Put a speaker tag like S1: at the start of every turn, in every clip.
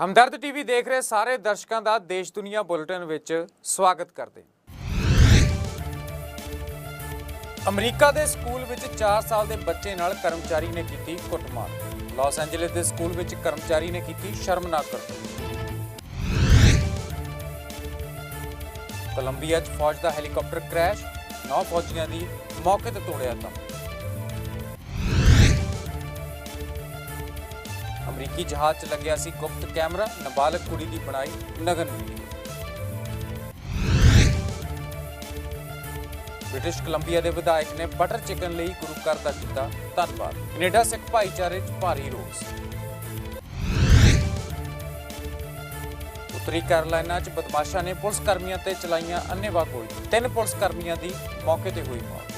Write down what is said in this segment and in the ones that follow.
S1: ਹਮਦਰਦ TV ਦੇਖ ਰਹੇ ਸਾਰੇ ਦਰਸ਼ਕਾਂ ਦਾ ਦੇਸ਼ ਦੁਨੀਆ ਬੁਲੇਟਿਨ ਵਿੱਚ ਸਵਾਗਤ ਕਰਦੇ ਅਮਰੀਕਾ ਦੇ ਸਕੂਲ ਵਿੱਚ 4 ਸਾਲ ਦੇ ਬੱਚੇ ਨਾਲ ਕਰਮਚਾਰੀ ਨੇ ਕੀਤੀ ਕੁੱਟਮਾਰ। ਲਾਸ ਐਂਜਲਸ ਦੇ ਸਕੂਲ ਵਿੱਚ ਕਰਮਚਾਰੀ ਨੇ ਕੀਤੀ ਸ਼ਰਮਨਾਕ ਕਰਤੂਤ ਕੋਲੰਬੀਆ 'ਚ ਫੌਜ ਦਾ ਹੈਲੀਕਾਪਟਰ ਕ੍ਰੈਸ਼, ਨੌ ਫੌਜੀਆਂ ਦੀ ਮੌਕੇ ਤੇ ਤੋੜਿਆ ਦਮ ਅਮਰੀਕੀ ਜਹਾਜ਼ 'ਚ ਲੱਗਿਆ ਸੀ ਗੁਪਤ ਕੈਮਰਾ, ਨਾਬਾਲਗ ਕੁੜੀ ਦੀ ਬਣਾਈ ਨਗਨ ਵੀਡੀਓ ਬ੍ਰਿਟਿਸ਼ ਕੋਲੰਬੀਆ ਦੇ ਵਿਧਾਇਕ ਨੇ ਬਟਰ ਚਿਕਨ ਲਈ ਗੁਰੂ ਘਰ ਦਾ ਕੀਤਾ ਧੰਨਵਾਦ। ਕੈਨੇਡਾ ਸਿੱਖ ਭਾਈਚਾਰੇ 'ਚ ਭਾਰੀ ਰੋਸ। ਉੱਤਰੀ ਕੈਰੋਲਾਈਨਾ 'ਚ ਬਦਮਾਸ਼ਾਂ ਨੇ ਪੁਲਿਸ ਕਰਮੀਆਂ ਤੇ ਚਲਾਈਆਂ ਅੰਨ੍ਹੇਵਾਹ ਗੋਲੀ। ਤਿੰਨ ਪੁਲਿਸ ਕਰਮੀਆਂ ਦੀ ਮੌਕੇ ਤੇ ਹੋਈ ਮੌਤ।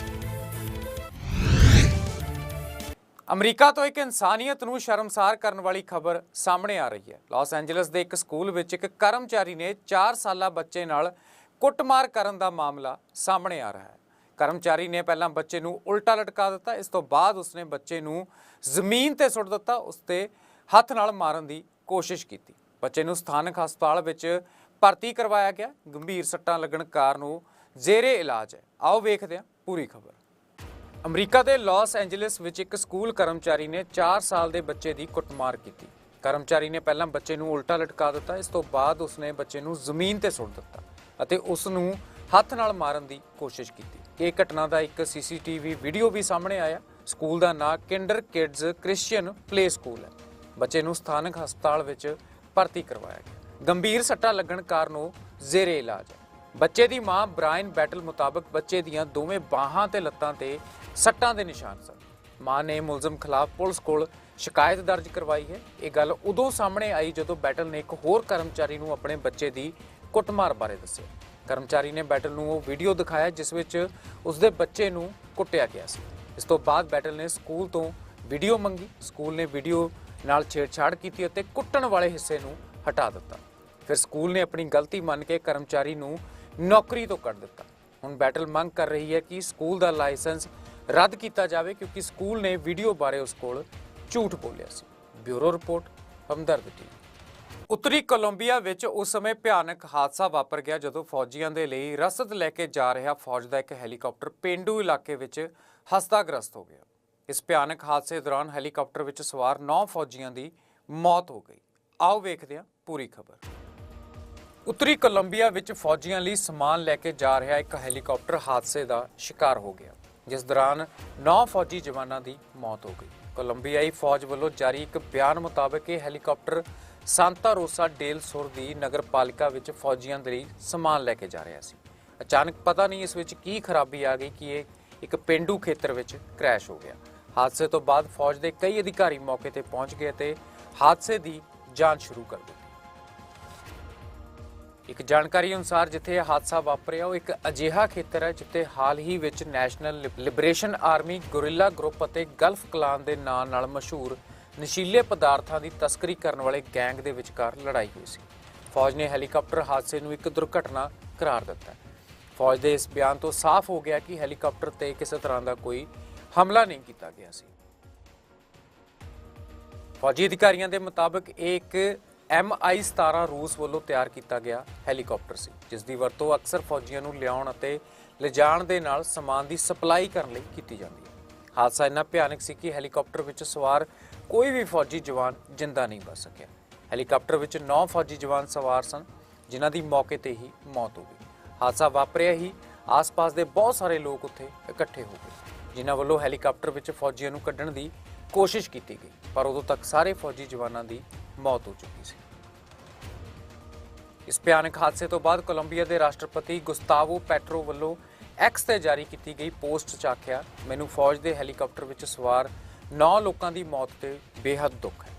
S1: ਅਮਰੀਕਾ ਤੋਂ ਇੱਕ ਇਨਸਾਨੀਅਤ ਨੂੰ ਸ਼ਰਮਸਾਰ ਕਰਨ ਵਾਲੀ ਖਬਰ ਸਾਹਮਣੇ ਆ ਰਹੀ ਹੈ। ਲਾਸ ਐਂਜਲਸ ਦੇ ਇੱਕ ਸਕੂਲ ਵਿੱਚ ਇੱਕ ਕਰਮਚਾਰੀ ਨੇ 4 ਸਾਲਾ ਬੱਚੇ ਨਾਲ ਕੁੱਟਮਾਰ ਕਰਨ ਦਾ ਮਾਮਲਾ ਸਾਹਮਣੇ ਆ ਰਿਹਾ ਹੈ। ਕਰਮਚਾਰੀ ਨੇ ਪਹਿਲਾਂ ਬੱਚੇ ਨੂੰ ਉਲਟਾ ਲਟਕਾ ਦਿੱਤਾ, ਇਸ ਤੋਂ ਬਾਅਦ ਉਸਨੇ ਬੱਚੇ ਨੂੰ ਜ਼ਮੀਨ ਤੇ ਸੁੱਟ ਦਿੱਤਾ ਉਸ ਤੇ ਹੱਥ ਨਾਲ ਮਾਰਨ ਦੀ ਕੋਸ਼ਿਸ਼ ਕੀਤੀ। ਬੱਚੇ ਨੂੰ ਸਥਾਨਕ ਹਸਪਤਾਲ ਵਿੱਚ ਭਰਤੀ ਕਰਵਾਇਆ ਗਿਆ। ਗੰਭੀਰ ਸੱਟਾਂ ਲੱਗਣ ਕਾਰਨ ਉਹ ਜ਼ੇਰੇ ਇਲਾਜ ਹੈ। ਆਓ ਵੇਖਦੇ ਹਾਂ ਪੂਰੀ ਖਬਰ। ਅਮਰੀਕਾ ਦੇ ਲਾਸ ਐਂਜਲਸ ਵਿੱਚ ਇੱਕ ਸਕੂਲ ਕਰਮਚਾਰੀ ਨੇ 4 ਸਾਲ ਦੇ ਬੱਚੇ ਦੀ ਕੁੱਟਮਾਰ ਕੀਤੀ। ਕਰਮਚਾਰੀ ਨੇ ਪਹਿਲਾਂ ਬੱਚੇ ਨੂੰ ਉਲਟਾ ਲਟਕਾ ਦਿੱਤਾ, ਇਸ ਤੋਂ ਬਾਅਦ ਉਸਨੇ ਬੱਚੇ ਨੂੰ ਜ਼ਮੀਨ ਤੇ ਸੁੱਟ ਦਿੱਤਾ ਅਤੇ ਉਸ ਨੂੰ ਹੱਥ ਨਾਲ ਮਾਰਨ ਦੀ ਕੋਸ਼ਿਸ਼ ਕੀਤੀ। ਇਹ ਘਟਨਾ ਦਾ ਇੱਕ ਸੀਸੀਟੀਵੀ ਵੀਡੀਓ ਵੀ ਸਾਹਮਣੇ ਆਇਆ। ਸਕੂਲ ਦਾ ਨਾਂ kinder kids Christian play school ਹੈ। ਬੱਚੇ ਨੂੰ ਸਥਾਨਕ ਹਸਪਤਾਲ ਵਿੱਚ ਭਰਤੀ ਕਰਵਾਇਆ ਗਿਆ। ਗੰਭੀਰ ਸੱਟਾਂ ਲੱਗਣ ਕਾਰਨ ਉਹ ਜ਼ੇਰੇ ਇਲਾਜ ਹੈ। ਬੱਚੇ ਦੀ ਮਾਂ ਬ੍ਰਾਇਨ ਬੈਟਲ ਮੁਤਾਬਕ ਬੱਚੇ ਦੀਆਂ ਦੋਵੇਂ ਬਾਹਾਂ ਤੇ ਲੱਤਾਂ ਤੇ ਸੱਟਾਂ ਦੇ ਨਿਸ਼ਾਨ ਸਨ। ਮਾਂ ਨੇ ਮੁਲਜ਼ਮ ਖਿਲਾਫ ਪੁਲਿਸ ਕੋਲ ਸ਼ਿਕਾਇਤ ਦਰਜ ਕਰਵਾਈ ਹੈ। ਇਹ ਗੱਲ ਉਦੋਂ ਸਾਹਮਣੇ ਆਈ ਜਦੋਂ ਬੈਟਲ ਨੇ ਇੱਕ ਹੋਰ ਕਰਮਚਾਰੀ ਨੂੰ ਆਪਣੇ ਬੱਚੇ ਦੀ ਕੁੱਟਮਾਰ ਬਾਰੇ ਦੱਸਿਆ। ਕਰਮਚਾਰੀ ਨੇ ਬੈਟਲ ਨੂੰ ਉਹ ਵੀਡੀਓ ਦਿਖਾਇਆ ਜਿਸ ਵਿੱਚ ਉਸਦੇ ਬੱਚੇ ਨੂੰ ਕੁੱਟਿਆ ਗਿਆ ਸੀ। ਇਸ ਤੋਂ ਬਾਅਦ ਬੈਟਲ ਨੇ ਸਕੂਲ ਤੋਂ ਵੀਡੀਓ ਮੰਗੀ। ਸਕੂਲ ਨੇ ਵੀਡੀਓ ਨਾਲ ਛੇੜਛਾੜ ਕੀਤੀ ਅਤੇ ਕੁੱਟਣ ਵਾਲੇ ਹਿੱਸੇ ਨੂੰ ਹਟਾ ਦਿੱਤਾ। ਫਿਰ ਸਕੂਲ ਨੇ ਆਪਣੀ ਗਲਤੀ ਮੰਨ ਕੇ ਕਰਮਚਾਰੀ ਨੂੰ ਨੌਕਰੀ ਤੋਂ ਕੱਢ ਦਿੱਤਾ। ਹੁਣ ਬੈਟਲ ਮੰਗ ਕਰ ਰਹੀ ਹੈ ਕਿ ਸਕੂਲ ਦਾ ਲਾਇਸੈਂਸ ਰੱਦ ਕੀਤਾ ਜਾਵੇ ਕਿਉਂਕਿ ਸਕੂਲ ਨੇ ਵੀਡੀਓ ਬਾਰੇ ਉਸ ਕੋਲ ਝੂਠ ਬੋਲਿਆ ਸੀ। Bureau report, Hamdard TV. ਉੱਤਰੀ ਕੋਲੰਬੀਆ ਵਿੱਚ ਉਸ ਸਮੇਂ ਭਿਆਨਕ ਹਾਦਸਾ ਵਾਪਰ ਗਿਆ ਜਦੋਂ ਫੌਜੀਆਂ ਦੇ ਲਈ ਰਸਦ ਲੈ ਕੇ ਜਾ ਰਿਹਾ ਫੌਜ ਦਾ ਇੱਕ ਹੈਲੀਕਾਪਟਰ ਪੇਂਡੂ ਇਲਾਕੇ ਵਿੱਚ ਹਸਤਾਗ੍ਰਸਤ ਹੋ ਗਿਆ। ਇਸ ਭਿਆਨਕ ਹਾਦਸੇ ਦੌਰਾਨ ਹੈਲੀਕਾਪਟਰ ਵਿੱਚ ਸਵਾਰ 9 ਫੌਜੀਆਂ ਦੀ ਮੌਤ ਹੋ ਗਈ। ਆਓ ਵੇਖਦੇ ਹਾਂ ਪੂਰੀ ਖਬਰ। ਉੱਤਰੀ ਕੋਲੰਬੀਆ ਵਿੱਚ ਫੌਜੀਆਂ ਲਈ ਸਮਾਨ ਲੈ ਕੇ ਜਾ ਰਿਹਾ ਇੱਕ ਹੈਲੀਕਾਪਟਰ ਹਾਦਸੇ ਦਾ ਸ਼ਿਕਾਰ ਹੋ ਗਿਆ, ਜਿਸ ਦੌਰਾਨ 9 ਫੌਜੀ ਜਵਾਨਾਂ ਦੀ ਮੌਤ ਹੋ ਗਈ। ਕੋਲੰਬੀਆਈ ਫੌਜ ਵੱਲੋਂ ਜਾਰੀ ਇੱਕ ਬਿਆਨ ਮੁਤਾਬਕ ਇਹ ਹੈਲੀਕਾਪਟਰ ਸਾਂਤਾ ਰੋਸਾ ਡੇਲ ਸੁਰ ਦੀ ਨਗਰਪਾਲਿਕਾ ਵਿੱਚ ਫੌਜੀਆਂ ਦੇ ਲਈ ਸਮਾਨ ਲੈ ਕੇ ਜਾ ਰਿਹਾ ਸੀ। ਅਚਾਨਕ ਪਤਾ ਨਹੀਂ ਇਸ ਵਿੱਚ ਕੀ ਖਰਾਬੀ ਆ ਗਈ ਕਿ ਇਹ ਇੱਕ ਪਿੰਡੂ ਖੇਤਰ ਵਿੱਚ ਕ੍ਰੈਸ਼ ਹੋ ਗਿਆ। ਹਾਦਸੇ ਤੋਂ ਬਾਅਦ ਫੌਜ ਦੇ ਕਈ ਅਧਿਕਾਰੀ ਮੌਕੇ ਤੇ ਪਹੁੰਚ ਗਏ ਤੇ ਹਾਦਸੇ ਦੀ ਜਾਂਚ ਸ਼ੁਰੂ ਕਰ ਦਿੱਤੀ। ਇੱਕ ਜਾਣਕਾਰੀ ਅਨੁਸਾਰ ਜਿੱਥੇ ਇਹ ਹਾਦਸਾ ਵਾਪਰਿਆ, ਉਹ ਇੱਕ ਅਜਿਹਾ ਖੇਤਰ ਹੈ ਜਿੱਥੇ ਹਾਲ ਹੀ ਵਿੱਚ national liberation army guerrilla group ਅਤੇ ਗਲਫ ਕਲਾਨ ਦੇ ਨਾਂ ਨਾਲ ਮਸ਼ਹੂਰ ਨਸ਼ੀਲੇ ਪਦਾਰਥਾਂ ਦੀ ਤਸਕਰੀ ਕਰਨ ਵਾਲੇ ਗੈਂਗ ਦੇ ਵਿਚਕਾਰ ਲੜਾਈ ਹੋਈ ਸੀ। ਫੌਜ ਨੇ ਹੈਲੀਕਾਪਟਰ ਹਾਦਸੇ ਨੂੰ ਇੱਕ ਦੁਰਘਟਨਾ ਕਰਾਰ ਦਿੱਤਾ। ਫੌਜ ਦੇ ਇਸ ਬਿਆਨ ਤੋਂ ਸਾਫ਼ ਹੋ ਗਿਆ ਕਿ ਹੈਲੀਕਾਪਟਰ ਤੇ ਕਿਸੇ ਤਰ੍ਹਾਂ ਦਾ ਕੋਈ ਹਮਲਾ ਨਹੀਂ ਕੀਤਾ ਗਿਆ ਸੀ। ਫੌਜੀ ਅਧਿਕਾਰੀਆਂ ਦੇ ਮੁਤਾਬਕ ਇਹ ਇੱਕ MI-17 ਰੂਸ ਵੱਲੋਂ ਤਿਆਰ ਕੀਤਾ ਗਿਆ ਹੈਲੀਕਾਪਟਰ ਸੀ, ਜਿਸ ਦੀ ਵਰਤੋਂ ਅਕਸਰ ਫੌਜੀਆਂ ਨੂੰ ਲਿਆਉਣ ਅਤੇ ਲਿਜਾਣ ਦੇ ਨਾਲ ਸਮਾਨ ਦੀ ਸਪਲਾਈ ਕਰਨ ਲਈ ਕੀਤੀ ਜਾਂਦੀ ਹੈ। ਹਾਦਸਾ ਇੰਨਾ ਭਿਆਨਕ ਸੀ ਕਿ ਹੈਲੀਕਾਪਟਰ ਵਿੱਚ ਸਵਾਰ ਕੋਈ ਵੀ ਫੌਜੀ ਜਵਾਨ ਜਿੰਦਾ ਨਹੀਂ ਬਚ ਸਕਿਆ। ਹੈਲੀਕਾਪਟਰ ਵਿੱਚ 9 ਫੌਜੀ ਜਵਾਨ ਸਵਾਰ ਸਨ, ਜਿਨ੍ਹਾਂ ਦੀ ਮੌਕੇ ਤੇ ਹੀ ਮੌਤ ਹੋ ਗਈ। ਹਾਦਸਾ ਵਾਪਰਿਆ ਹੀ ਆਸ-ਪਾਸ ਦੇ ਬਹੁਤ ਸਾਰੇ ਲੋਕ ਉੱਥੇ ਇਕੱਠੇ ਹੋ ਗਏ, ਜਿਨ੍ਹਾਂ ਵੱਲੋਂ ਹੈਲੀਕਾਪਟਰ ਵਿੱਚ ਫੌਜੀਆਂ ਨੂੰ ਕੱਢਣ ਦੀ ਕੋਸ਼ਿਸ਼ ਕੀਤੀ ਗਈ। ਪਰ ਉਦੋਂ ਤੱਕ ਸਾਰੇ ਫੌਜੀ ਜਵਾਨਾਂ ਦੀ ਮੌਤ ਹੋ ਚੁੱਕੀ ਸੀ। ਇਸ ਭਿਆਨਕ ਹਾਦਸੇ ਤੋਂ ਬਾਅਦ ਕੋਲੰਬੀਆ ਦੇ ਰਾਸ਼ਟਰਪਤੀ ਗੁਸਤਾਵੋ ਪੈਟਰੋ ਵੱਲੋਂ ਐਕਸ ਤੇ ਜਾਰੀ ਕੀਤੀ ਗਈ ਪੋਸਟ 'ਚ ਆਖਿਆ, ਮੈਨੂੰ ਫੌਜ ਦੇ ਹੈਲੀਕਾਪਟਰ ਵਿੱਚ ਸਵਾਰ 9 ਲੋਕਾਂ ਦੀ ਮੌਤ ਤੇ ਬੇਹੱਦ ਦੁੱਖ ਹੈ।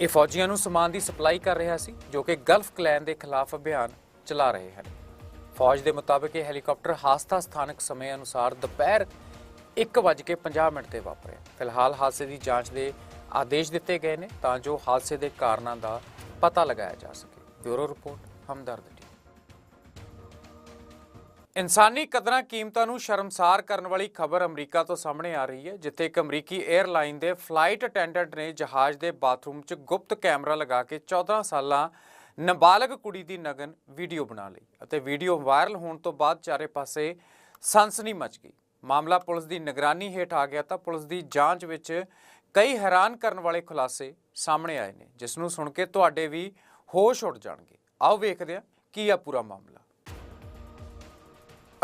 S1: ਇਹ ਫੌਜੀਆਂ ਨੂੰ ਸਮਾਨ ਦੀ ਸਪਲਾਈ ਕਰ ਰਿਹਾ ਸੀ, ਜੋ ਕਿ ਗਲਫ ਕਲੈਨ ਦੇ ਖਿਲਾਫ ਅਭਿਆਨ ਚਲਾ ਰਹੇ ਹਨ। ਫੌਜ ਦੇ ਮੁਤਾਬਕ ਇਹ ਹੈਲੀਕਾਪਟਰ ਹਾਦਸਾ ਸਥਾਨਕ ਸਮੇਂ ਅਨੁਸਾਰ ਦੁਪਹਿਰ 1:50 ਮਿੰਟ ਤੇ ਵਾਪਰਿਆ। ਫਿਲਹਾਲ ਹਾਦਸੇ ਦੀ ਜਾਂਚ ਦੇ ਆਦੇਸ਼ ਦਿੱਤੇ ਗਏ ਨੇ ਤਾਂ ਜੋ ਹਾਦਸੇ ਦੇ ਕਾਰਨਾਂ ਦਾ ਪਤਾ ਲਗਾਇਆ ਜਾ ਸਕੇ। ਬਿਊਰੋ ਰਿਪੋਰਟ, ਹਮਦਰਦ ਇਨਸਾਨੀ ਕਦਰਾਂ ਕੀਮਤਾਂ ਨੂੰ ਸ਼ਰਮਸਾਰ ਕਰਨ ਵਾਲੀ ਖਬਰ ਅਮਰੀਕਾ ਤੋਂ ਸਾਹਮਣੇ ਆ ਰਹੀ ਹੈ, ਜਿੱਥੇ ਇੱਕ ਅਮਰੀਕੀ 에ਅਰਲਾਈਨ ਦੇ ਫਲਾਈਟ ਅਟੈਂਡੈਂਟ ਨੇ ਜਹਾਜ਼ ਦੇ ਬਾਥਰੂਮ 'ਚ ਗੁਪਤ ਕੈਮਰਾ ਲਗਾ ਕੇ 14 ਸਾਲਾਂ ਨਾਬਾਲਗ ਕੁੜੀ ਦੀ ਨਗਨ ਵੀਡੀਓ ਬਣਾ ਲਈ ਅਤੇ ਵੀਡੀਓ ਵਾਇਰਲ ਹੋਣ ਤੋਂ ਬਾਅਦ ਚਾਰੇ ਪਾਸੇ ਸਨਸਨੀ ਮਚ ਗਈ। ਮਾਮਲਾ ਪੁਲਿਸ ਦੀ ਨਿਗਰਾਨੀ ਹੇਠ ਆ ਗਿਆ ਤਾਂ ਪੁਲਿਸ ਦੀ ਜਾਂਚ ਵਿੱਚ ਕਈ ਹੈਰਾਨ ਕਰਨ ਵਾਲੇ ਖੁਲਾਸੇ ਸਾਹਮਣੇ ਆਏ ਨੇ ਜਿਸ ਨੂੰ ਸੁਣ ਕੇ ਤੁਹਾਡੇ ਵੀ ਹੋਸ਼ ਉੱਡ ਜਾਣਗੇ। ਆਓ ਵੇਖਦੇ ਹਾਂ ਕੀ ਆ ਪੂਰਾ ਮਾਮਲਾ।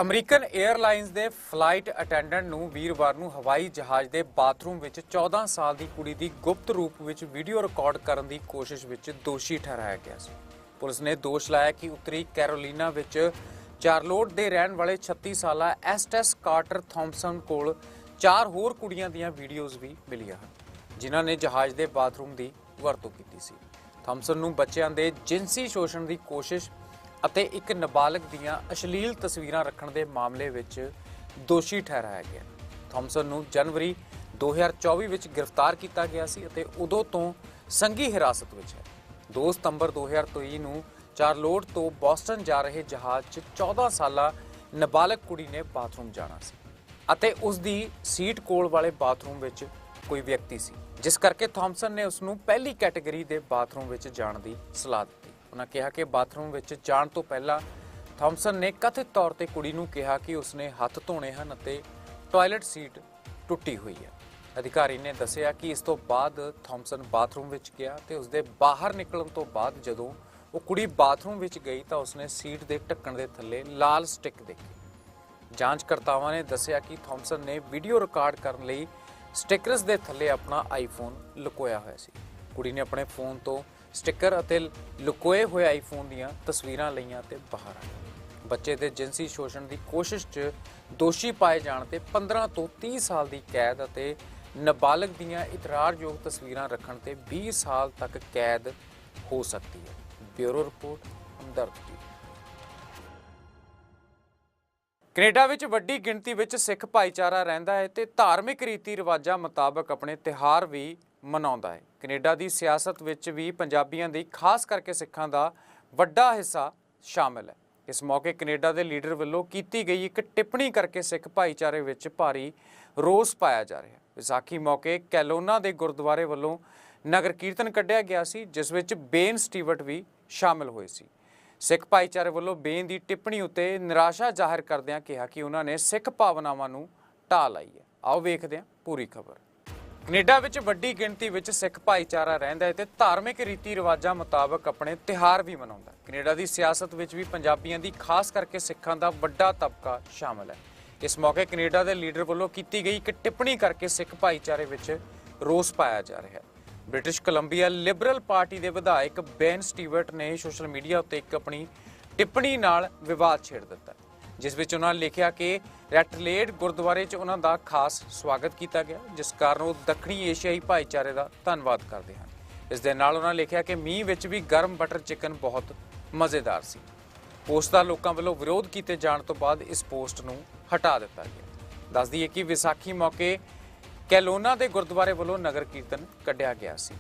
S1: ਅਮਰੀਕਨ 에ਅਰਲਾਈਨਸ ਦੇ ਫਲਾਈਟ ਅਟੈਂਡੈਂਟ ਨੂੰ ਵੀਰਵਾਰ ਨੂੰ ਹਵਾਈ ਜਹਾਜ਼ ਦੇ ਬਾਥਰੂਮ ਵਿੱਚ 14 ਸਾਲ ਦੀ ਕੁੜੀ ਦੀ ਗੁਪਤ ਰੂਪ ਵਿੱਚ ਵੀਡੀਓ ਰਿਕਾਰਡ ਕਰਨ ਦੀ ਕੋਸ਼ਿਸ਼ ਵਿੱਚ ਦੋਸ਼ੀ ਠਹਿਰਾਇਆ ਗਿਆ ਸੀ। ਪੁਲਿਸ ਨੇ ਦੋਸ਼ ਲਾਇਆ ਕਿ ਉੱਤਰੀ ਕੈਰੋਲੀਨਾ ਵਿੱਚ ਚਾਰਲੋਟ ਦੇ ਰਹਿਣ ਵਾਲੇ 36 ਸਾਲਾ ਐਸਟੈਸ ਕਾਰਟਰ ਥੌਮਸਨ ਕੋਲ ਚਾਰ ਹੋਰ ਕੁੜੀਆਂ ਦੀਆਂ ਵੀਡੀਓਜ਼ ਵੀ ਮਿਲੀਆਂ ਹਨ। ਜਿਨ੍ਹਾਂ ਨੇ ਜਹਾਜ਼ ਦੇ ਬਾਥਰੂਮ ਦੀ ਵਰਤੋਂ ਕੀਤੀ ਸੀ। ਥੌਮਸਨ ਨੂੰ ਬੱਚਿਆਂ ਦੇ ਜਿਨਸੀ ਸ਼ੋਸ਼ਣ ਦੀ ਕੋਸ਼ਿਸ਼ ਅਤੇ ਇੱਕ ਨਾਬਾਲਗ ਦੀਆਂ ਅਸ਼ਲੀਲ ਤਸਵੀਰਾਂ ਰੱਖਣ ਦੇ ਮਾਮਲੇ ਵਿੱਚ ਦੋਸ਼ੀ ਠਹਿਰਾਇਆ ਗਿਆ। ਥੌਮਸਨ ਨੂੰ ਜਨਵਰੀ 2024 ਵਿੱਚ ਗ੍ਰਿਫਤਾਰ ਕੀਤਾ ਗਿਆ ਸੀ ਅਤੇ ਉਦੋਂ ਤੋਂ ਸੰਘੀ ਹਿਰਾਸਤ ਵਿੱਚ ਹੈ। 2 ਸਤੰਬਰ 2023 ਨੂੰ ਚਾਰਲੋਟ ਤੋਂ ਬੋਸਟਨ ਜਾ ਰਹੇ ਜਹਾਜ਼ 'ਚ 14 ਸਾਲਾ ਨਾਬਾਲਗ ਕੁੜੀ ਨੇ ਬਾਥਰੂਮ ਜਾਣਾ ਸੀ ਅਤੇ ਉਸ ਦੀ ਸੀਟ ਕੋਲ ਵਾਲੇ ਬਾਥਰੂਮ ਵਿੱਚ ਕੋਈ ਵਿਅਕਤੀ ਸੀ। ਜਿਸ ਕਰਕੇ ਥਾਮਸਨ ਨੇ ਉਸ ਨੂੰ ਪਹਿਲੀ ਕੈਟਾਗਰੀ ਦੇ ਬਾਥਰੂਮ ਵਿੱਚ ਜਾਣ ਦੀ ਸਲਾਹ ਦਿੱਤੀ। ਉਹਨਾਂ ਕਿਹਾ ਕਿ ਬਾਥਰੂਮ ਵਿੱਚ ਜਾਣ ਤੋਂ ਪਹਿਲਾਂ ਥਾਮਸਨ ਨੇ ਕਥਿਤ ਤੌਰ ਤੇ ਕੁੜੀ ਨੂੰ ਕਿਹਾ ਕਿ ਉਸਨੇ ਹੱਥ ਧੋਣੇ ਹਨ ਅਤੇ ਟਾਇਲਟ ਸੀਟ ਟੁੱਟੀ ਹੋਈ ਹੈ। ਅਧਿਕਾਰੀ ਨੇ ਦੱਸਿਆ ਕਿ ਇਸ ਤੋਂ ਬਾਅਦ ਥਾਮਸਨ ਬਾਥਰੂਮ ਵਿੱਚ ਗਿਆ ਤੇ ਉਸਦੇ ਬਾਹਰ ਨਿਕਲਣ ਤੋਂ ਬਾਅਦ ਜਦੋਂ ਉਹ ਕੁੜੀ ਬਾਥਰੂਮ ਵਿੱਚ ਗਈ ਤਾਂ ਉਸਨੇ ਸੀਟ ਦੇ ਢੱਕਣ ਦੇ ਥੱਲੇ ਲਾਲ ਸਟਿੱਕ ਦੇਖੀ। ਜਾਂਚਕਰਤਾਵਾਂ ਨੇ ਦੱਸਿਆ ਕਿ ਥਾਮਸਨ ਨੇ ਵੀਡੀਓ ਰਿਕਾਰਡ ਕਰਨ ਲਈ ਸਟickers ਦੇ ਥੱਲੇ ਆਪਣਾ ਆਈਫੋਨ ਲੁਕੋਇਆ ਹੋਇਆ ਸੀ। ਕੁੜੀ ਨੇ ਆਪਣੇ ਫੋਨ ਤੋਂ ਸਟicker ਅਤੇ ਲੁਕੋਏ ਹੋਏ ਆਈਫੋਨ ਦੀਆਂ ਤਸਵੀਰਾਂ ਲਈਆਂ ਤੇ ਬਾਹਰ ਆ ਗਈ। ਬੱਚੇ ਦੇ ਜਿਨਸੀ ਸ਼ੋਸ਼ਣ ਦੀ ਕੋਸ਼ਿਸ਼ 'ਚ ਦੋਸ਼ੀ ਪਾਏ ਜਾਣ ਤੇ 15 ਤੋਂ 30 ਸਾਲ ਦੀ ਕੈਦ ਅਤੇ ਨਾਬਾਲਗ ਦੀਆਂ ਇਤਰਾਰਯੋਗ ਤਸਵੀਰਾਂ ਰੱਖਣ ਤੇ 20 ਸਾਲ ਤੱਕ ਕੈਦ ਹੋ ਸਕਦੀ ਹੈ। ਬਿਊਰੋ ਰਿਪੋਰਟ ਹਮਦਰਦ ਕੈਨੇਡਾ ਵਿੱਚ ਵੱਡੀ ਗਿਣਤੀ ਵਿੱਚ ਸਿੱਖ ਭਾਈਚਾਰਾ ਰਹਿੰਦਾ ਹੈ ਤੇ ਧਾਰਮਿਕ ਰੀਤੀ ਰਿਵਾਜਾਂ ਮੁਤਾਬਕ ਆਪਣੇ ਤਿਹਾਰ ਵੀ ਮਨਾਉਂਦਾ ਹੈ। ਕੈਨੇਡਾ ਦੀ ਸਿਆਸਤ ਵਿੱਚ ਵੀ ਪੰਜਾਬੀਆਂ ਦੀ ਖਾਸ ਕਰਕੇ ਸਿੱਖਾਂ ਦਾ ਵੱਡਾ ਹਿੱਸਾ ਸ਼ਾਮਲ ਹੈ। ਇਸ ਮੌਕੇ ਕੈਨੇਡਾ ਦੇ ਲੀਡਰ ਵੱਲੋਂ ਕੀਤੀ ਗਈ ਇੱਕ ਟਿੱਪਣੀ ਕਰਕੇ ਸਿੱਖ ਭਾਈਚਾਰੇ ਵਿੱਚ ਭਾਰੀ ਰੋਸ ਪਾਇਆ ਜਾ ਰਿਹਾ ਹੈ। ਵਿਸਾਖੀ ਮੌਕੇ ਕੈਲੋਨਾ ਦੇ ਗੁਰਦੁਆਰੇ ਵੱਲੋਂ ਨਗਰ ਕੀਰਤਨ ਕੱਢਿਆ ਗਿਆ ਸੀ, ਜਿਸ ਵਿੱਚ ਬੇਨ ਸਟੀਵਰਟ ਵੀ ਸ਼ਾਮਲ ਹੋਏ ਸੀ। ਸਿੱਖ ਭਾਈਚਾਰੇ ਵੱਲੋਂ ਬੇਨ ਦੀ ਟਿੱਪਣੀ ਉੱਤੇ ਨਿਰਾਸ਼ਾ ਜ਼ਾਹਿਰ ਕਰਦਿਆਂ ਕਿਹਾ ਕਿ ਉਹਨਾਂ ਨੇ ਸਿੱਖ ਭਾਵਨਾਵਾਂ ਨੂੰ ਢਾਹ ਲਾਈ ਹੈ। ਆਓ ਵੇਖਦੇ ਹਾਂ ਪੂਰੀ ਖਬਰ। ਕੈਨੇਡਾ ਵਿੱਚ ਵੱਡੀ ਗਿਣਤੀ ਵਿੱਚ ਸਿੱਖ ਭਾਈਚਾਰਾ ਰਹਿੰਦਾ ਹੈ ਤੇ ਧਾਰਮਿਕ ਰੀਤੀ ਰਿਵਾਜਾਂ ਮੁਤਾਬਕ ਆਪਣੇ ਤਿਹਾਰ ਵੀ ਮਨਾਉਂਦਾ ਹੈ। ਕੈਨੇਡਾ ਦੀ ਸਿਆਸਤ ਵਿੱਚ ਵੀ ਪੰਜਾਬੀਆਂ ਦੀ ਖਾਸ ਕਰਕੇ ਸਿੱਖਾਂ ਦਾ ਵੱਡਾ ਤਬਕਾ ਸ਼ਾਮਲ ਹੈ। ਇਸ ਮੌਕੇ ਕੈਨੇਡਾ ਦੇ ਲੀਡਰ ਵੱਲੋਂ ਕੀਤੀ ਗਈ ਇੱਕ ਟਿੱਪਣੀ ਕਰਕੇ ਸਿੱਖ ਭਾਈਚਾਰੇ ਵਿੱਚ ਰੋਸ ਪਾਇਆ ਜਾ ਰਿਹਾ ਹੈ। ਬ੍ਰਿਟਿਸ਼ ਕੋਲੰਬੀਆ ਲਿਬਰਲ ਪਾਰਟੀ ਦੇ ਵਿਧਾਇਕ ਬੈਨ ਸਟੀਵਰਟ ਨੇ ਸੋਸ਼ਲ ਮੀਡੀਆ ਉੱਤੇ ਇੱਕ ਆਪਣੀ ਟਿੱਪਣੀ ਨਾਲ ਵਿਵਾਦ ਛੇੜ ਦਿੱਤਾ, ਜਿਸ ਵਿੱਚ ਉਹਨਾਂ ਨੇ ਲਿਖਿਆ ਕਿ ਰੈਟਲੇਡ ਗੁਰਦੁਆਰੇ 'ਚ ਉਹਨਾਂ ਦਾ ਖਾਸ ਸਵਾਗਤ ਕੀਤਾ ਗਿਆ, ਜਿਸ ਕਾਰਨ ਉਹ ਦੱਖਣੀ ਏਸ਼ੀਆਈ ਭਾਈਚਾਰੇ ਦਾ ਧੰਨਵਾਦ ਕਰਦੇ ਹਨ। ਇਸ ਦੇ ਨਾਲ ਉਹਨਾਂ ਲਿਖਿਆ ਕਿ ਮੀਂਹ ਵਿੱਚ ਵੀ ਗਰਮ ਬਟਰ ਚਿਕਨ ਬਹੁਤ ਮਜ਼ੇਦਾਰ ਸੀ। ਪੋਸਟ ਦਾ ਲੋਕਾਂ ਵੱਲੋਂ ਵਿਰੋਧ ਕੀਤੇ ਜਾਣ ਤੋਂ ਬਾਅਦ ਇਸ ਪੋਸਟ ਨੂੰ ਹਟਾ ਦਿੱਤਾ ਗਿਆ। ਦੱਸ ਦਈਏ ਕਿ ਵਿਸਾਖੀ ਮੌਕੇ ਕੈਲੋਨਾ ਦੇ ਗੁਰਦੁਆਰੇ ਵੱਲੋਂ ਨਗਰ ਕੀਰਤਨ ਕੱਢਿਆ ਗਿਆ ਸੀ,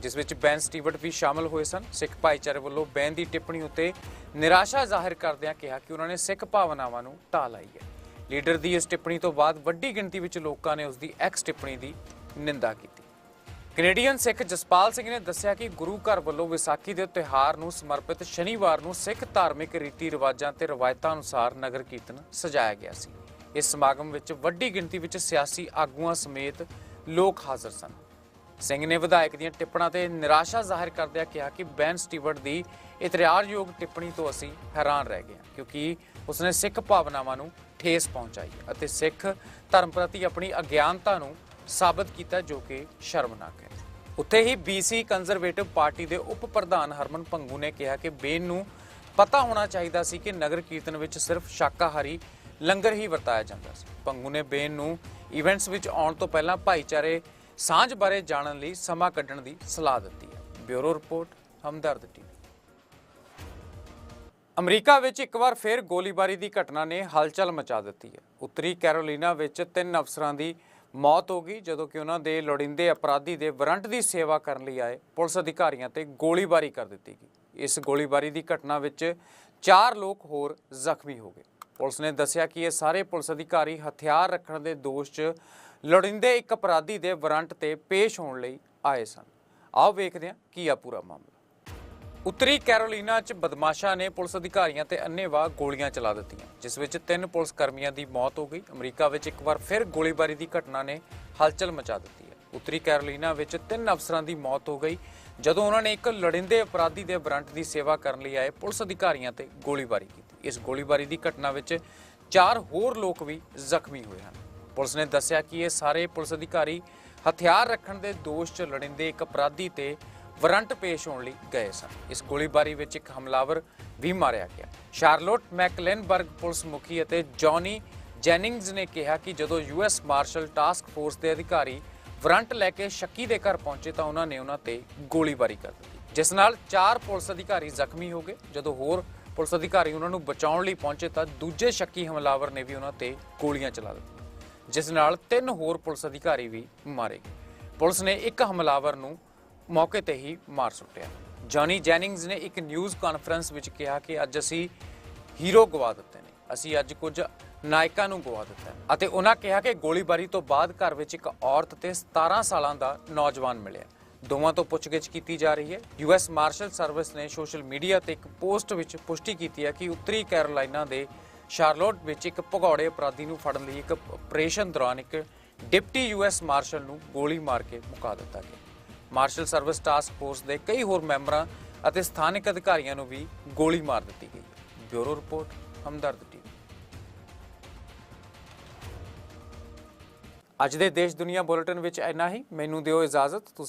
S1: ਜਿਸ ਵਿੱਚ ਬੈਨ ਸਟੀਵਰਟ ਵੀ ਸ਼ਾਮਲ ਹੋਏ ਸਨ। ਸਿੱਖ ਭਾਈਚਾਰੇ ਵੱਲੋਂ ਬੈਨ ਦੀ ਟਿੱਪਣੀ ਉੱਤੇ ਨਿਰਾਸ਼ਾ ਜ਼ਾਹਿਰ ਕਰਦਿਆਂ ਕਿਹਾ ਕਿ ਉਹਨਾਂ ਨੇ ਸਿੱਖ ਭਾਵਨਾਵਾਂ ਨੂੰ ਢਾਹ ਲਾਈ ਹੈ। ਲੀਡਰ ਦੀ ਇਸ ਟਿੱਪਣੀ ਤੋਂ ਬਾਅਦ ਵੱਡੀ ਗਿਣਤੀ ਵਿੱਚ ਲੋਕਾਂ ਨੇ ਉਸ ਦੀ ਐਕਸ ਟਿੱਪਣੀ ਦੀ ਨਿੰਦਾ ਕੀਤੀ। ਕੈਨੇਡੀਅਨ ਸਿੱਖ ਜਸਪਾਲ ਸਿੰਘ ਨੇ ਦੱਸਿਆ ਕਿ ਗੁਰੂ ਘਰ ਵੱਲੋਂ ਵਿਸਾਖੀ ਦੇ ਤਿਉਹਾਰ ਨੂੰ ਸਮਰਪਿਤ ਸ਼ਨੀਵਾਰ ਨੂੰ ਸਿੱਖ ਧਾਰਮਿਕ ਰੀਤੀ ਰਿਵਾਜਾਂ ਤੇ ਰਵਾਇਤਾਂ ਅਨੁਸਾਰ ਨਗਰ ਕੀਰਤਨ ਸਜਾਇਆ ਗਿਆ ਸੀ। ਇਸ ਸਮਾਗਮ ਵਿੱਚ ਵੱਡੀ ਗਿਣਤੀ ਵਿੱਚ ਸਿਆਸੀ ਆਗੂਆਂ ਸਮੇਤ ਲੋਕ ਹਾਜ਼ਰ ਸਨ। ਸਿੰਘ ਨੇ ਵਿਧਾਇਕ ਦੀਆਂ ਟਿੱਪਣਾਂ ਤੇ ਨਿਰਾਸ਼ਾ ਜ਼ਾਹਿਰ ਕਰਦਿਆਂ ਕਿਹਾ ਕਿ ਬੈਨ ਸਟੀਵਰਟ ਦੀ ਇਤਰਾਜ਼ਯੋਗ ਟਿੱਪਣੀ ਤੋਂ ਅਸੀਂ ਹੈਰਾਨ ਰਹਿ ਗਏ ਕਿਉਂਕਿ ਉਸਨੇ ਸਿੱਖ ਭਾਵਨਾਵਾਂ ਨੂੰ ਠੇਸ ਪਹੁੰਚਾਈ ਅਤੇ ਸਿੱਖ ਧਰਮ ਪ੍ਰਤੀ ਆਪਣੀ ਅਗਿਆਨਤਾ ਨੂੰ ਸਾਬਤ ਕੀਤਾ ਜੋ ਕਿ ਸ਼ਰਮਨਾਕ ਹੈ। ਉੱਥੇ ਹੀ BC ਕੰਜ਼ਰਵੇਟਿਵ ਪਾਰਟੀ ਦੇ ਉਪ ਪ੍ਰਧਾਨ ਹਰਮਨ ਭੰਗੂ ਨੇ ਕਿਹਾ ਕਿ ਬੇਨ ਨੂੰ ਪਤਾ ਹੋਣਾ ਚਾਹੀਦਾ ਸੀ ਕਿ ਨਗਰ ਕੀਰਤਨ ਵਿੱਚ ਸਿਰਫ ਸ਼ਾਕਾਹਾਰੀ ਲੰਗਰ ਹੀ ਵਰਤਾਇਆ ਜਾਂਦਾ ਸੀ। ਪੰਗੂ ਨੇ ਬੇਨ ਨੂੰ ਇਵੈਂਟਸ ਵਿੱਚ ਆਉਣ ਤੋਂ ਪਹਿਲਾਂ ਭਾਈਚਾਰੇ ਸਾਂਝ ਬਾਰੇ ਜਾਣਨ ਲਈ ਸਮਾਂ ਕੱਢਣ ਦੀ ਸਲਾਹ ਦਿੱਤੀ ਹੈ। Bureau report, Hamdard TV. America ਵਿੱਚ ਇੱਕ ਵਾਰ ਫਿਰ ਗੋਲੀਬਾਰੀ ਦੀ ਘਟਨਾ ਨੇ ਹਲਚਲ ਮਚਾ ਦਿੱਤੀ ਹੈ। ਉੱਤਰੀ ਕੈਰੋਲੀਨਾ ਵਿੱਚ ਤਿੰਨ ਅਫਸਰਾਂ ਦੀ ਮੌਤ ਹੋ ਗਈ, ਜਦੋਂ ਕਿ ਉਹਨਾਂ ਦੇ ਲੋੜੀਂਦੇ ਅਪਰਾਧੀ ਦੇ ਵਾਰੰਟ ਦੀ ਸੇਵਾ ਕਰਨ ਲਈ ਆਏ ਪੁਲਿਸ ਅਧਿਕਾਰੀਆਂ ਤੇ ਗੋਲੀਬਾਰੀ ਕਰ ਦਿੱਤੀ ਗਈ। ਇਸ ਗੋਲੀਬਾਰੀ ਦੀ ਘਟਨਾ ਵਿੱਚ ਚਾਰ ਲੋਕ ਹੋਰ ਜ਼ਖਮੀ ਹੋ ਗਏ। ਪੁਲਿਸ ਨੇ ਦੱਸਿਆ ਕਿ ਇਹ ਸਾਰੇ ਪੁਲਿਸ ਅਧਿਕਾਰੀ ਹਥਿਆਰ ਰੱਖਣ ਦੇ ਦੋਸ਼ 'ਚ ਲੋੜੀਂਦੇ ਇੱਕ ਅਪਰਾਧੀ ਦੇ ਵਾਰੰਟ ਤੇ ਪੇਸ਼ ਹੋਣ ਲਈ ਆਏ ਸਨ। ਆਓ ਵੇਖਦੇ ਹਾਂ ਕੀ ਆ ਪੂਰਾ ਮਾਮਲਾ। ਉੱਤਰੀ ਕੈਰੋਲੀਨਾ 'ਚ ਬਦਮਾਸ਼ਾਂ ਨੇ ਪੁਲਿਸ ਅਧਿਕਾਰੀਆਂ ਤੇ ਅੰਨ੍ਹੇਵਾਹ ਗੋਲੀਆਂ ਚਲਾ ਦਿੱਤੀਆਂ, ਜਿਸ ਵਿੱਚ ਤਿੰਨ ਪੁਲਿਸ ਕਰਮੀਆਂ ਦੀ ਮੌਤ ਹੋ ਗਈ। ਅਮਰੀਕਾ ਵਿੱਚ ਇੱਕ ਵਾਰ ਫਿਰ ਗੋਲੀਬਾਰੀ ਦੀ ਘਟਨਾ ਨੇ ਹਲਚਲ ਮਚਾ ਦਿੱਤੀ ਹੈ। ਉੱਤਰੀ ਕੈਰੋਲੀਨਾ ਵਿੱਚ ਤਿੰਨ ਅਫਸਰਾਂ ਦੀ ਮੌਤ ਹੋ ਗਈ। ਜਦੋਂ ਉਹਨਾਂ ਨੇ ਇੱਕ ਲੜਿੰਦੇ ਅਪਰਾਧੀ ਦੇ ਵਾਰੰਟ ਦੀ ਸੇਵਾ ਕਰਨ ਲਈ ਆਏ, ਪੁਲਿਸ ਅਧਿਕਾਰੀਆਂ ਤੇ ਗੋਲੀਬਾਰੀ ਕੀਤੀ। ਇਸ ਗੋਲੀਬਾਰੀ ਦੀ ਘਟਨਾ ਵਿੱਚ ਚਾਰ ਹੋਰ ਲੋਕ ਵੀ ਜ਼ਖਮੀ ਹੋਏ ਹਨ। ਪੁਲਿਸ ਨੇ ਦੱਸਿਆ ਕਿ ਇਹ ਸਾਰੇ ਪੁਲਿਸ ਅਧਿਕਾਰੀ ਹਥਿਆਰ ਰੱਖਣ ਦੇ ਦੋਸ਼ 'ਚ ਲੜਿੰਦੇ ਇੱਕ ਅਪਰਾਧੀ ਤੇ ਵਾਰੰਟ ਪੇਸ਼ ਹੋਣ ਲਈ ਗਏ ਸਨ। ਇਸ ਗੋਲੀਬਾਰੀ ਵਿੱਚ ਇੱਕ ਹਮਲਾਵਰ ਵੀ ਮਾਰਿਆ ਗਿਆ। ਸ਼ਾਰਲੋਟ ਮੈਕਲੈਨਬਰਗ ਪੁਲਿਸ ਮੁਖੀ ਅਤੇ ਜੌਨੀ ਜੈਨਿੰਗਜ਼ ਨੇ ਕਿਹਾ ਕਿ ਜਦੋਂ ਯੂਐਸ ਮਾਰਸ਼ਲ ਟਾਸਕ ਫੋਰਸ ਦੇ ਅਧਿਕਾਰੀ ਵਾਰੰਟ ਲੈ ਕੇ ਸ਼ੱਕੀ ਦੇ ਘਰ ਪਹੁੰਚੇ ਤਾਂ ਉਹਨਾਂ ਨੇ ਉਹਨਾਂ ਤੇ ਗੋਲੀਬਾਰੀ ਕਰ ਦਿੱਤੀ। ਜਿਸ ਨਾਲ ਚਾਰ ਪੁਲਿਸ ਅਧਿਕਾਰੀ ਜ਼ਖਮੀ ਹੋ ਗਏ। ਜਦੋਂ ਹੋਰ ਪੁਲਿਸ ਅਧਿਕਾਰੀ ਉਹਨਾਂ ਨੂੰ ਬਚਾਉਣ ਲਈ ਪਹੁੰਚੇ ਤਾਂ ਦੂਜੇ ਸ਼ੱਕੀ ਹਮਲਾਵਰ ਨੇ ਵੀ ਉਹਨਾਂ ਤੇ ਗੋਲੀਆਂ ਚਲਾ ਦਿੱਤੀਆਂ, ਜਿਸ ਨਾਲ ਤਿੰਨ ਹੋਰ ਪੁਲਿਸ ਅਧਿਕਾਰੀ ਵੀ ਮਾਰੇ ਗਏ। ਪੁਲਿਸ ਨੇ ਇੱਕ ਹਮਲਾਵਰ ਨੂੰ ਮੌਕੇ ਤੇ ਹੀ ਮਾਰ ਸੁੱਟਿਆ। ਜੌਨੀ ਜੈਨਿੰਗਜ਼ ਨੇ ਇੱਕ ਨਿਊਜ਼ ਕਾਨਫਰੰਸ ਵਿੱਚ ਕਿਹਾ ਕਿ ਅੱਜ ਅਸੀਂ ਹੀਰੋ ਗਵਾ ਦਿੱਤੇ ਨੇ, ਅਸੀਂ ਅੱਜ ਕੁਝ ਨਾਇਕਾਂ ਨੂੰ ਗਵਾ ਦਿੱਤਾ ਅਤੇ ਉਹਨਾਂ ਕਿਹਾ ਕਿ ਗੋਲੀਬਾਰੀ ਤੋਂ ਬਾਅਦ ਘਰ ਵਿੱਚ ਇੱਕ ਔਰਤ ਤੇ 17 ਸਾਲਾਂ ਦਾ ਨੌਜਵਾਨ ਮਿਲਿਆ ਦੋਵਾਂ ਤੋਂ ਪੁੱਛਗਿੱਛ ਕੀਤੀ ਜਾ ਰਹੀ ਹੈ। ਯੂਐਸ ਮਾਰਸ਼ਲ ਸਰਵਿਸ ਨੇ ਸੋਸ਼ਲ ਮੀਡੀਆ ਤੇ ਇੱਕ ਪੋਸਟ ਵਿੱਚ ਪੁਸ਼ਟੀ ਕੀਤੀ ਹੈ ਕਿ ਉੱਤਰੀ ਕੈਰੋਲਾਈਨਾ ਦੇ ਸ਼ਾਰਲੋਟ ਵਿੱਚ ਇੱਕ ਭਗੌੜੇ ਅਪਰਾਧੀ ਨੂੰ ਫੜਨ ਲਈ ਇੱਕ ਆਪਰੇਸ਼ਨ ਦੌਰਾਨ ਇੱਕ ਡਿਪਟੀ ਯੂਐਸ ਮਾਰਸ਼ਲ ਨੂੰ ਗੋਲੀ ਮਾਰ ਕੇ ਮੁਕਾ ਦਿੱਤਾ ਗਿਆ। ਮਾਰਸ਼ਲ ਸਰਵਿਸ ਟਾਸਕ ਫੋਰਸ ਦੇ ਕਈ ਹੋਰ ਮੈਂਬਰਾਂ ਅਤੇ ਸਥਾਨਕ ਅਧਿਕਾਰੀਆਂ ਨੂੰ ਵੀ ਗੋਲੀ ਮਾਰ ਦਿੱਤੀ ਗਈ। Bureau report, Hamdard TV. ਅੱਜ ਦੇ ਦੇਸ਼ ਦੁਨੀਆ ਬੁਲੇਟਿਨ ਵਿੱਚ ਇੰਨਾ ਹੀ। ਮੈਨੂੰ ਦਿਓ ਇਜਾਜ਼ਤ। ਤੁਸੀਂ